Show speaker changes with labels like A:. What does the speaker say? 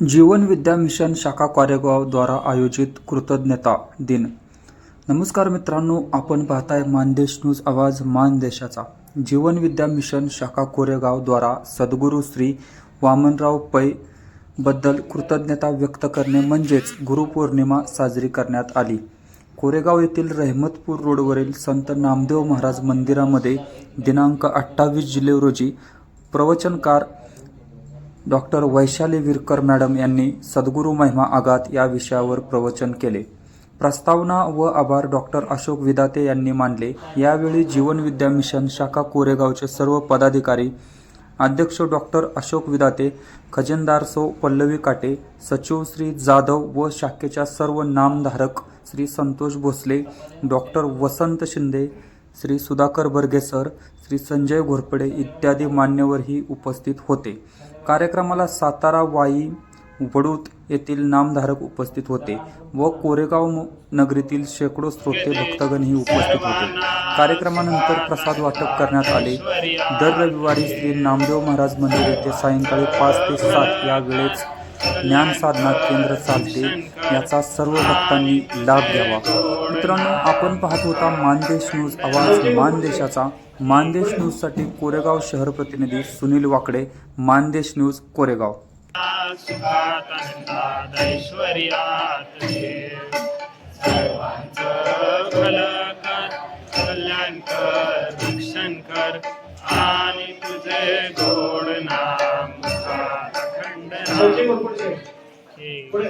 A: जीवन विद्या mission शाखा कोरेगाव द्वारा आयोजित कृतज्ञता दिन. नमस्कार मित्रांनो आपण पाहताय मानदेश न्यूज आवाज मानदेशाचा. जीवन विद्या मिशन शाखा कोरेगावद्वारा सद्गुरू श्री वामनराव पै बद्दल कृतज्ञता व्यक्त करणे म्हणजेच गुरुपौर्णिमा साजरी करण्यात आली. कोरेगाव येथील रहमतपूर रोडवरील संत नामदेव महाराज मंदिरामध्ये दिनांक अठ्ठावीस जुलै रोजी प्रवचनकार डॉक्टर वैशाली विरकर मॅडम यांनी सद्गुरू महिमा आघात या विषयावर प्रवचन केले. प्रस्तावना व आभार डॉक्टर अशोक विदाते यांनी मानले. यावेळी जीवन विद्या मिशन शाखा कोरेगावचे सर्व पदाधिकारी अध्यक्ष डॉक्टर अशोक विदाते खजिनदार सौ पल्लवी काटे सचिव श्री जाधव व शाखेच्या सर्व नामधारक श्री संतोष भोसले डॉक्टर वसंत शिंदे श्री सुधाकर बर्गे सर श्री संजय घोरपडे इत्यादी मान्यवरही उपस्थित होते. कार्यक्रमाला सातारा वाई वडूत येथील नामधारक उपस्थित होते व कोरेगाव नगरीतील शेकडो श्रोते भक्तगणही उपस्थित होते. कार्यक्रमानंतर प्रसाद वाटप करण्यात आले. दर रविवारी श्री नामदेव महाराज मंदिर येथे सायंकाळी पाच ते सात या वेळेस ज्ञान साधना केंद्र चालते याचा सर्व भक्तांनी लाभ घ्यावा. मित्रांनो आपण पाहत होता मानदेश न्यूज आवाज मानदेशाचा. मानदेश न्यूजसाठी कोरेगाव शहर प्रतिनिधी सुनील वाकडे मानदेश न्यूज कोरेगाव.
B: कल्याण कर रक्षण कर आणि तुझे गोड सचिव पुढे पुढे.